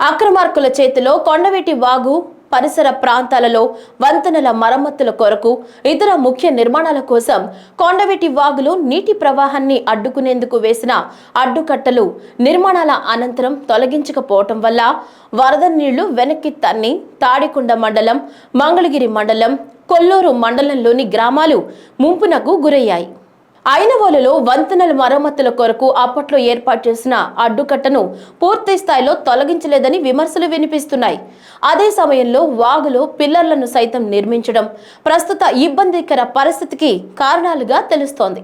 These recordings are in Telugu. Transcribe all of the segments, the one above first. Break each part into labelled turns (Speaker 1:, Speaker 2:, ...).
Speaker 1: అక్రమార్కుల చేతిలో కొండవీటి వాగు పరిసర ప్రాంతాలలో వంతెనల మరమ్మతుల కొరకు ఇతర ముఖ్య నిర్మాణాల కోసం కొండవీటి వాగులో నీటి ప్రవాహాన్ని అడ్డుకునేందుకు వేసిన అడ్డుకట్టలు నిర్మాణాల అనంతరం తొలగించకపోవటం వల్ల వరద నీళ్ళు వెనక్కి తన్ని తాడికొండ మండలం మంగళగిరి మండలం కొల్లూరు మండలంలోని గ్రామాలు ముంపునకు గురయ్యాయి. ఐనవోలులో వంతెనల మరమ్మతుల కొరకు అప్పట్లో ఏర్పాటు చేసిన అడ్డుకట్టను పూర్తి స్థాయిలో తొలగించలేదని విమర్శలు వినిపిస్తున్నాయి. అదే సమయంలో వాగులో పిల్లర్లను సైతం నిర్మించడం ప్రస్తుత ఇబ్బందికర పరిస్థితికి కారణాలుగా తెలుస్తోంది.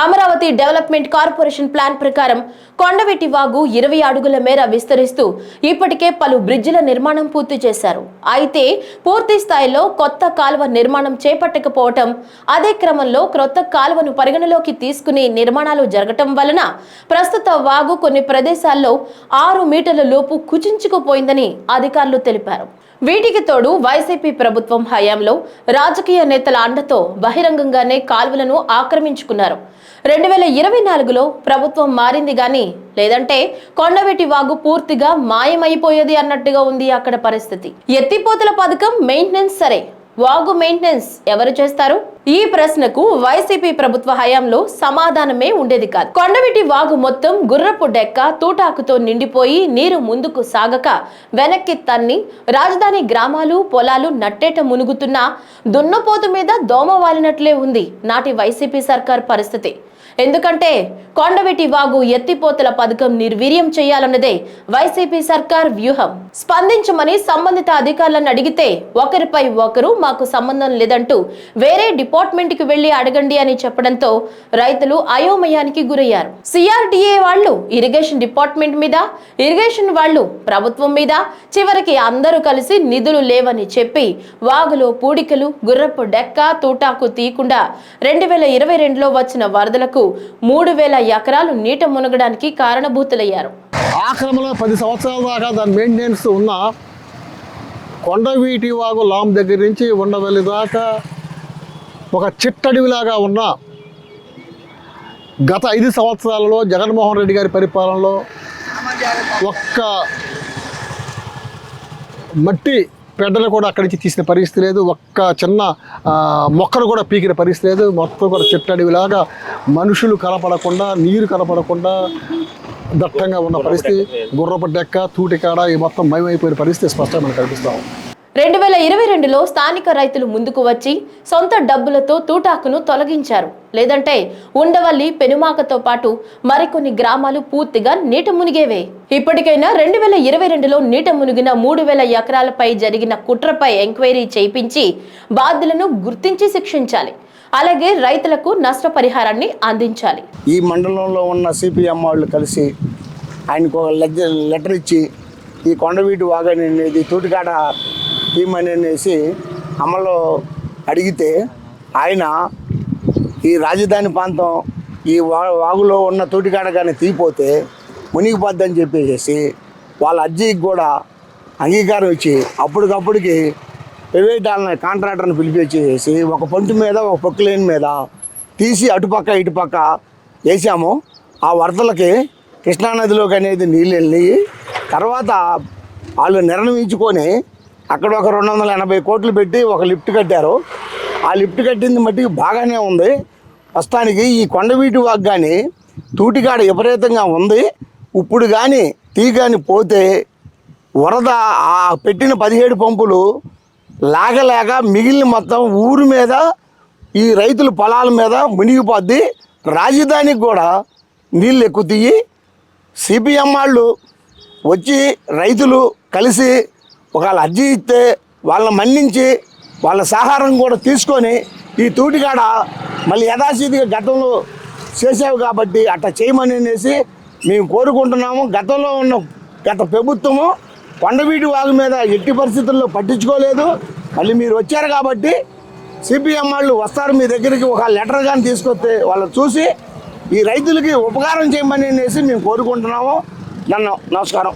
Speaker 1: అమరావతి డెవలప్మెంట్ కార్పొరేషన్ ప్లాన్ ప్రకారం కొండవెట్టి వాగు ఇరవై అడుగుల మేర విస్తరిస్తూ ఇప్పటికే పలు బ్రిడ్జిల నిర్మాణం పూర్తి చేశారు. అయితే పూర్తి స్థాయిలో కొత్త కాలువ నిర్మాణం చేపట్టకపోవటం అదే క్రమంలో క్రొత్త కాలువను పరిగణలోకి తీసుకుని నిర్మాణాలు జరగటం వలన ప్రస్తుత వాగు కొన్ని ప్రదేశాల్లో ఆరు మీటర్ల లోపు కుచించుకుపోయిందని అధికారులు తెలిపారు. వీటికి తోడు వైసీపీ ప్రభుత్వం హయాంలో రాజకీయ నేతల అండతో బహిరంగంగానే కాల్వలను ఆక్రమించుకున్నారు. రెండు వేల ఇరవై నాలుగులో ప్రభుత్వం మారింది గాని లేదంటే కొండవెటి వాగు పూర్తిగా మాయమైపోయేది అన్నట్టుగా ఉంది అక్కడ పరిస్థితి. ఎత్తిపోతల పథకం మెయింటెనెన్స్ సరే వాగు మెయింటెనెన్స్ ఎవరు చేస్తారు? ఈ ప్రశ్నకు వైసీపీ ప్రభుత్వ హయాంలో సమాధానమే ఉండేది కాదు. కొండవిటి వాగు మొత్తం గుర్రపు డెక్క తూటాకుతో నిండిపోయి నీరు ముందుకు సాగక వెనక్కి తన్ని రాజధాని గ్రామాలు పొలాలు నట్టేట మునుగుతున్న దున్నపోతు మీద దోమ వాలినట్లే ఉంది నాటి వైసీపీ సర్కార్ పరిస్థితి. ఎందుకంటే కొండవెట్టి వాగు ఎత్తిపోతల పథకం నిర్వీర్యం చేయాలన్నదే వైసీపీ సర్కార్ వ్యూహం. స్పందించమని సంబంధిత అధికారులను అడిగితే ఒకరిపై ఒకరు మాకు సంబంధం లేదంటూ వేరే డిపార్ట్మెంట్కి వెళ్ళి అడగండి అని చెప్పడంతో రైతులు అయోమయానికి గురయ్యారు. సిఆర్డిఏ వాళ్ళు ఇరిగేషన్ డిపార్ట్మెంట్ మీద ఇరిగేషన్ వాళ్ళు ప్రభుత్వం మీద చివరికి అందరూ కలిసి నిధులు లేవని చెప్పి వాగులో పూడికలు గుర్రపు డెక్క తూటాకు తీయకుండా రెండు వేల ఇరవై రెండులో వచ్చిన వరదలకు మూడు వేల ఎకరాలు నీట మునగడానికి కారణభూతులయ్యారు.
Speaker 2: ఆక్రమంలో పది సంవత్సరాల దాకా దాని మెయింటెనెన్స్ ఉన్న కొండవీటి వాగు లాం దగ్గర నుంచి ఉండవల్లి దాకా ఒక చిట్టడివిలాగా ఉన్న గత ఐదు సంవత్సరాలలో జగన్మోహన్ రెడ్డి గారి పరిపాలనలో ఒక్క మట్టి పెడ్డలు కూడా అక్కడి నుంచి తీసిన పరిస్థితి లేదు. ఒక్క చిన్న మొక్కలు మొక్కను కూడా పీకిన పరిస్థితి లేదు. మొత్తం కూడా చెట్టడివిలాగా మనుషులు కనపడకుండా నీరు కనపడకుండా దట్టంగా ఉన్న పరిస్థితి. గుర్రపడ్డెక్క తూటికాడ ఈ మొత్తం మయమైపోయిన పరిస్థితి స్పష్టంగా మనకు కనిపిస్తాం
Speaker 1: రెండు వేల ఇరవై రెండులో స్థానిక రైతులు ముందుకు వచ్చి సొంత డబ్బులతో తూటాకును తొలగించారు. లేదంటే ఉండవల్లి పెనుమాకతో పాటు మరికొన్ని గ్రామాలు పూర్తిగా నీట మునిగేవే. ఇప్పటికైనా రెండు వేల ఇరవై రెండులో నీట మునిగిన మూడు వేల ఎకరాలపై జరిగిన కుట్రపై ఎంక్వైరీ చేయించి బాధ్యులను గుర్తించి శిక్షించాలి. అలాగే రైతులకు నష్టపరిహారాన్ని అందించాలి.
Speaker 3: ఈ మండలంలో ఉన్న సిపిఎం వాళ్ళు కలిసి ఆయనకు లెటర్ ఇచ్చి ఈ కొండవీటి వాగని అనేది తూటికాడ తీయమని అనేసి అమలు అడిగితే ఆయన ఈ రాజధాని ప్రాంతం ఈ వా వాగులో ఉన్న తోటికాడ కానీ తీయిపోతే మునిగిపోద్దని చెప్పేసి వాళ్ళ అర్జీకి కూడా అంగీకారం ఇచ్చి అప్పటికప్పటికి ప్రైవేట్ వాళ్ళని కాంట్రాక్టర్ని పిలిపించేసి ఒక పంటు మీద ఒక పొక్కులేని మీద తీసి అటుపక్క ఇటుపక్క వేసాము. ఆ వరదలకి కృష్ణానదిలోకి అనేది నీళ్ళు వెళ్ళి తర్వాత వాళ్ళు నిర్ణయించుకొని అక్కడ ఒక రెండు వందల ఎనభై కోట్లు పెట్టి ఒక లిఫ్ట్ కట్టారు. ఆ లిఫ్ట్ కట్టింది మట్టికి బాగానే ఉంది. ప్రస్తుతానికి ఈ కొండవీటి వాగ్ కానీ తూటికాడ విపరీతంగా ఉంది. ఇప్పుడు కానీ తీ కానీ పోతే వరద ఆ పెట్టిన పదిహేడు పంపులు లాగలేక మిగిలిన మొత్తం ఊరి మీద ఈ రైతుల పొలాల మీద మునిగిపోద్ది. రాజధానికి కూడా నీళ్ళు ఎక్కుతాయి. సిపిఎం వాళ్ళు వచ్చి రైతులు కలిసి ఒకవేళ అర్జీ ఇస్తే వాళ్ళని మన్నించి వాళ్ళ సహారం కూడా తీసుకొని ఈ తూటికాడ మళ్ళీ యథాశీతిగా గతంలో చేసావు కాబట్టి అట్లా చేయమని అనేసి మేము కోరుకుంటున్నాము. గతంలో ఉన్న గత ప్రభుత్వము కొండవీటి వాగు మీద ఎట్టి పరిస్థితుల్లో పట్టించుకోలేదు. మళ్ళీ మీరు వచ్చారు కాబట్టి సిపిఎం వాళ్ళు వస్తారు మీ దగ్గరికి ఒక లెటర్ కానీ తీసుకొస్తే వాళ్ళు చూసి ఈ రైతులకి ఉపకారం చేయమని అనేసి మేము కోరుకుంటున్నాము. నన్ను నమస్కారం.